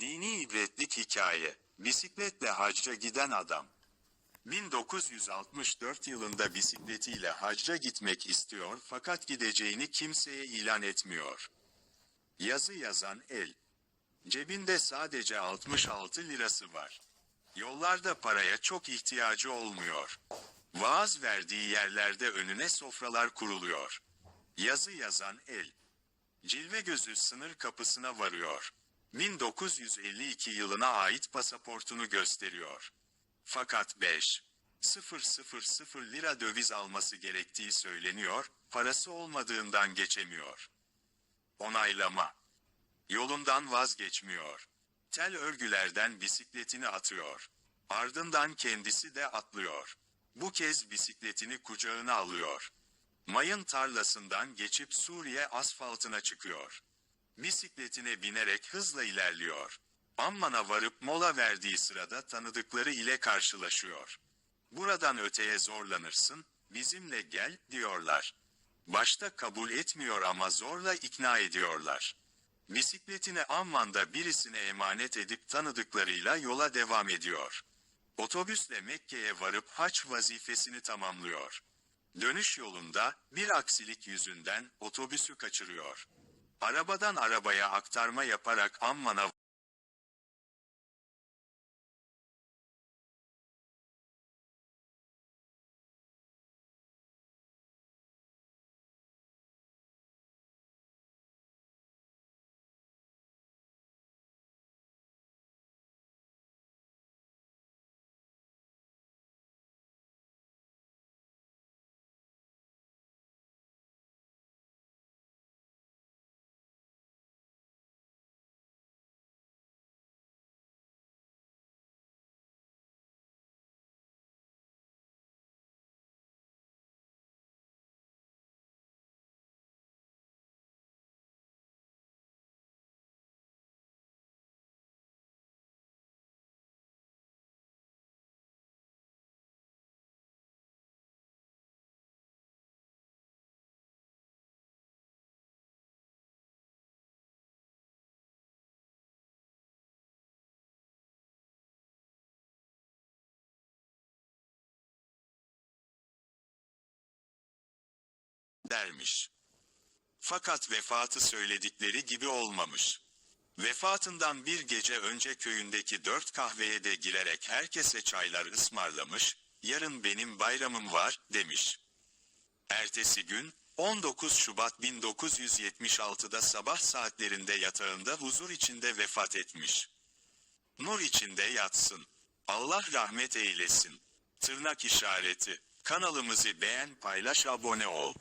Dini ibretlik hikaye. Bisikletle hacca giden adam. 1964 yılında bisikletiyle hacca gitmek istiyor fakat gideceğini kimseye ilan etmiyor. Yazı yazan el. Cebinde sadece 66 lirası var. Yollarda paraya çok ihtiyacı olmuyor. Vaaz verdiği yerlerde önüne sofralar kuruluyor. Yazı yazan el. Cilve gözü sınır kapısına varıyor. 1952 yılına ait pasaportunu gösteriyor. Fakat 5 000 lira döviz alması gerektiği söyleniyor, parası olmadığından geçemiyor. Onaylama. Yolundan vazgeçmiyor. Tel örgülerden bisikletini atıyor. Ardından kendisi de atlıyor. Bu kez bisikletini kucağına alıyor. Mayın tarlasından geçip Suriye asfaltına çıkıyor. Bisikletine binerek hızla ilerliyor. Amman'a varıp mola verdiği sırada tanıdıkları ile karşılaşıyor. Buradan öteye zorlanırsın, bizimle gel diyorlar. Başta kabul etmiyor ama zorla ikna ediyorlar. Bisikletini Amman'da birisine emanet edip tanıdıklarıyla yola devam ediyor. Otobüsle Mekke'ye varıp haç vazifesini tamamlıyor. Dönüş yolunda bir aksilik yüzünden otobüsü kaçırıyor. Arabadan arabaya aktarma yaparak Amman'a dermiş. Fakat vefatı söyledikleri gibi olmamış. Vefatından bir gece önce köyündeki dört kahveye de girerek herkese çaylar ısmarlamış, yarın benim bayramım var, demiş. Ertesi gün, 19 Şubat 1976'da sabah saatlerinde yatağında huzur içinde vefat etmiş. Nur içinde yatsın. Allah rahmet eylesin. Tırnak işareti. Kanalımızı beğen, paylaş, abone ol.